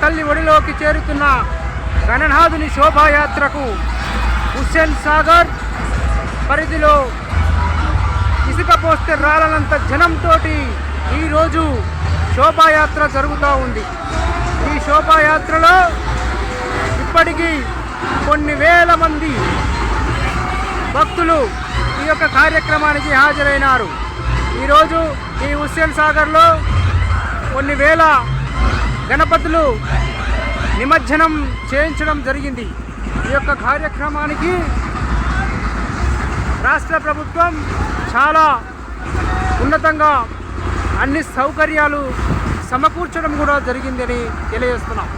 తల్లి ఒడిలోకి చేరుతున్న గణనాథుని శోభాయాత్రకు హుస్సేన్ సాగర్ పరిధిలో ఇసుక పోస్తే రాలనంత జనంతో ఈరోజు శోభాయాత్ర జరుగుతూ ఉంది. ఈ శోభాయాత్రలో ఇప్పటికీ కొన్ని వేల మంది భక్తులు ఈ యొక్క కార్యక్రమానికి హాజరైనారు. ఈరోజు ఈ హుస్సేన్ సాగర్లో కొన్ని వేల గణపతులు నిమజ్జనం చేయించడం జరిగింది. ఈ యొక్క కార్యక్రమానికి రాష్ట్ర ప్రభుత్వం చాలా ఉన్నతంగా అన్ని సౌకర్యాలు సమకూర్చడం కూడా జరిగిందని తెలియజేస్తున్నాం.